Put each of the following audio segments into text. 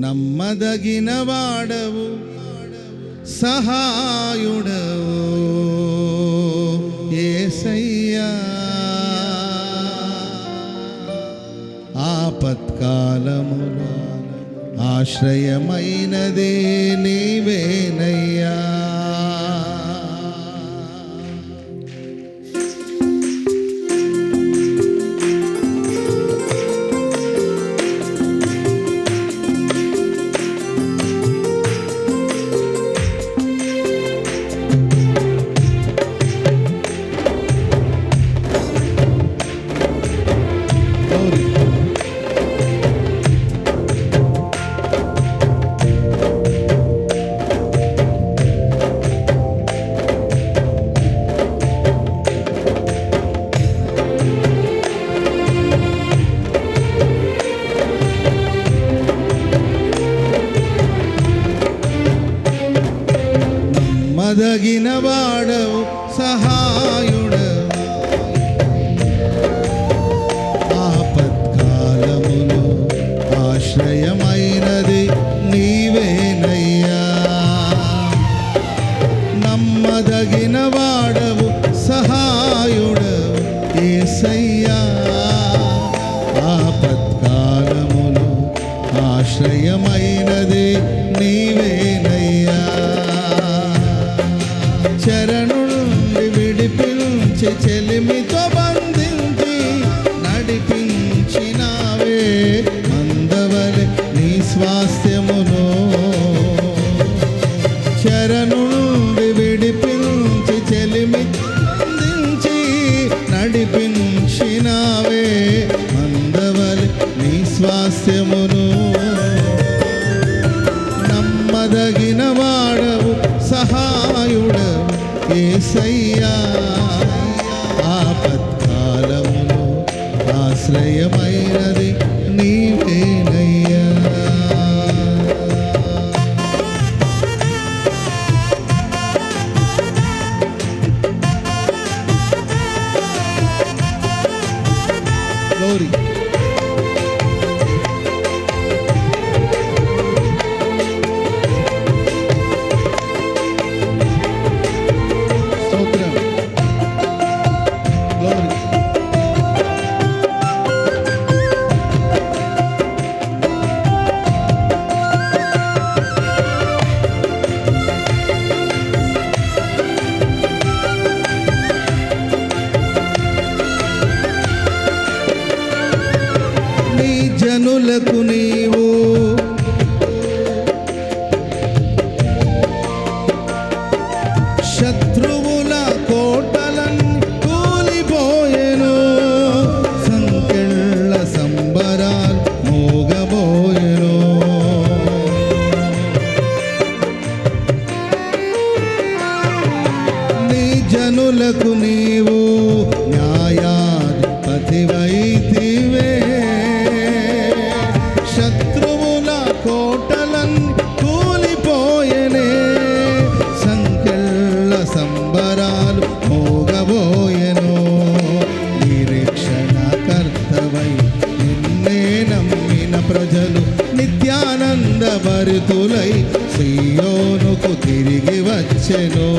నమ్మదగిన వాడవు సహాయుడవు. ఏసయ్యా ఆపత్కాలములో ఆశ్రయమైనదే నీవేనయ్యా. మదగిన వాడవు సహాయుడవు ఆపత్కాలములో ఆశ్రయమైనది నీవేనయ్యా నమ్మదగిన వాడవు సహాయుడవు ఏసయ్యా ఆపత్కాలములో ఆశ్రయమైనది నీవేనయ్యా విడిపించి చెలిమితో బంధించి నడిపించినావే మందవలె నీ స్వాస్థ్యమును. చరణు నుండి విడిపించి చెలిమి బంధించి నడిపించినావే మందవలె నీ స్వాస్థ్యమును. నమ్మదగిన వాడవు సహాయుడవు ఏసయ్యా. ఆశ్రయమైనది. ശത്രുവ సంబరాలు మోగబోయెను. నిరీక్షణ కర్తవై నిన్నే నమ్మిన ప్రజలు నిత్యానంద భరితులై సియోనుకు తిరిగి వచ్చెను.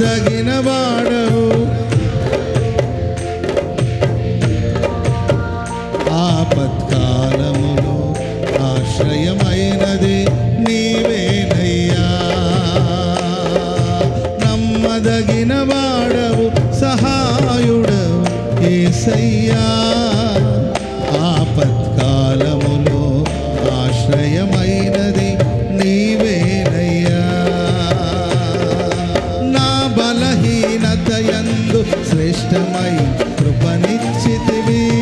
ఎదగిన వాడవు. ఘనతయందు శ్రేష్టమై కృపనిచ్చితివి.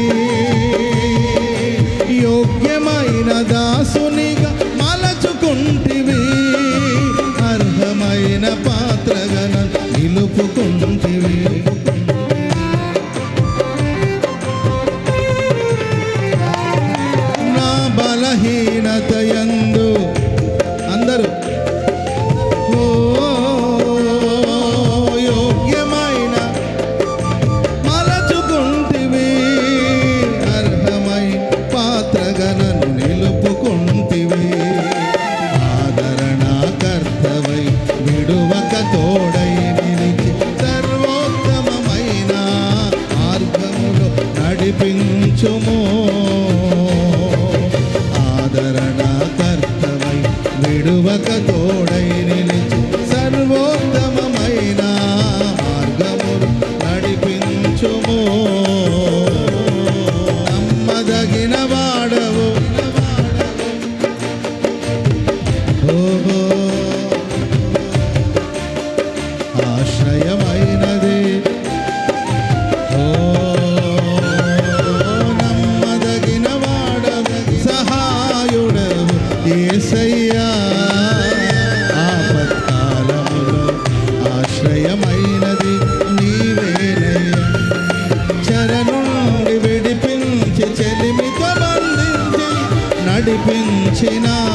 నడిపించినా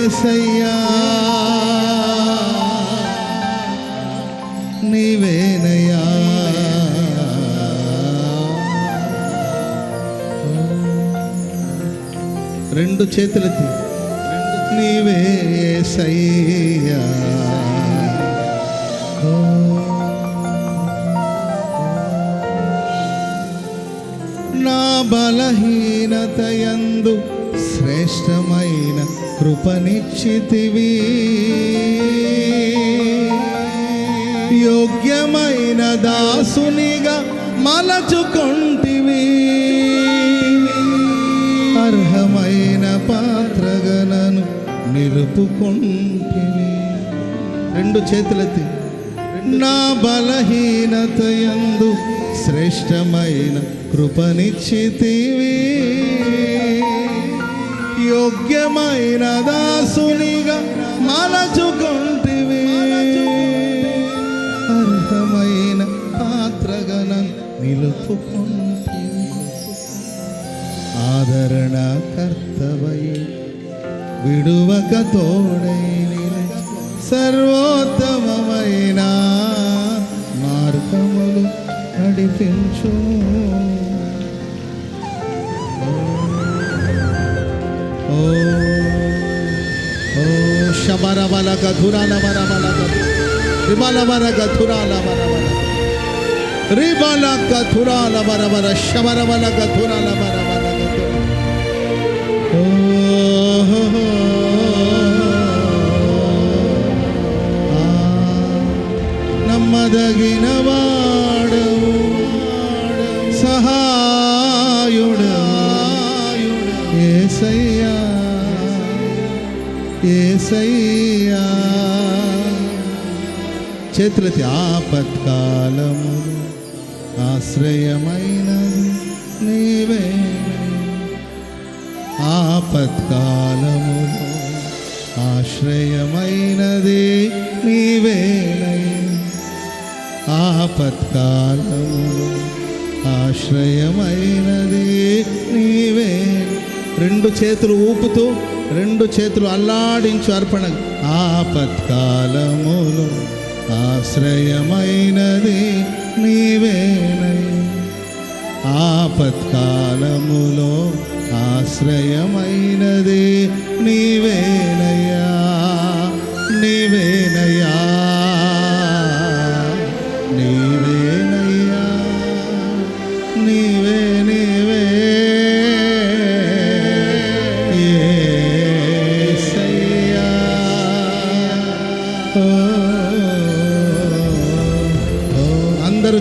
ఏసయ్యా నీవేనయ్యా. రెండు చేతులెత్తి. నీవే ఏసయ్యా. ఓ నా బలహీనతయందు శ్రేష్టమైన కృపనిచ్చితివి. యోగ్యమైన దాసునిగా మలచుకొంటివి. అర్హమైన పాత్రగలను నిలుపుకుంటివి. రెండు చేతులెత్తి. నా బలహీనతయందు శ్రేష్టమైన కృపనిచ్చితివీ. యోగ్యమైన దాసునిగా మలచుకుంటివి అర్హమైన పాత్రగన నిలుపుకుంటివి. ఆదరణ కర్తవై విడువక తోడై సర్వోత్తమమైన మార్గములు నడిపించు. ಗಧುರಾ ನಮ ನಮ ನಮ ರಿಮಲವರ ಗಧುರಾ ನಮ ನಮ ನಮ ರಿಮಲ ಗಧುರಾ ನಮ ನಮ ರ ಶಮರಮಲ ಗಧುರಾ ನಮ ನಮ ನಮ ఏసయ్యా. చేతులతి ఆపత్కాలము ఆశ్రయమైనది నీవే. ఆపత్కాలము ఆశ్రయమైనది నీవేనై ఆపత్కాలము ఆశ్రయమైనది నీవే. రెండు చేతులు ఊపుతూ రెండు చేతులు అల్లాడించు అర్పణ ఆపత్కాలములో ఆశ్రయమైనది నీవేనై. ఆపత్కాలములో ఆశ్రయమైనది నీవేన.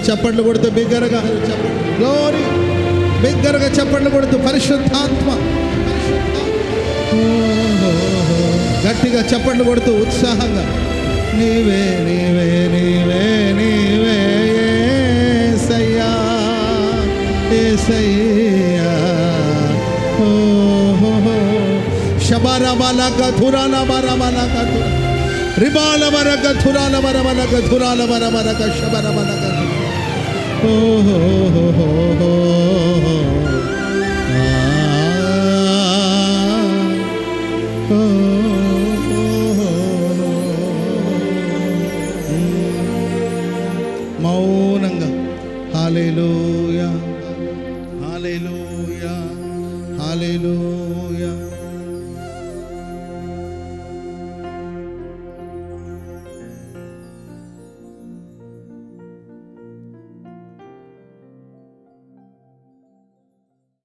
చప్పట్లు కొడుతూ బిగ్గరగా. గ్లోరీ బిగ్గరగా చప్పట్లు కొడుతూ పరిశుద్ధాత్మ. గట్టిగా చప్పట్లు కొడుతూ ఉత్సాహంగా. నీవే నీవే నీవే నీవే ఏసయ్యా ఏసయ్యా. ఓ హో హో శబర బల గధురాల బర బల రిబాల బర గధురాల బర బల గధురాల బర oh, oh, oh, oh, oh. oh, oh, oh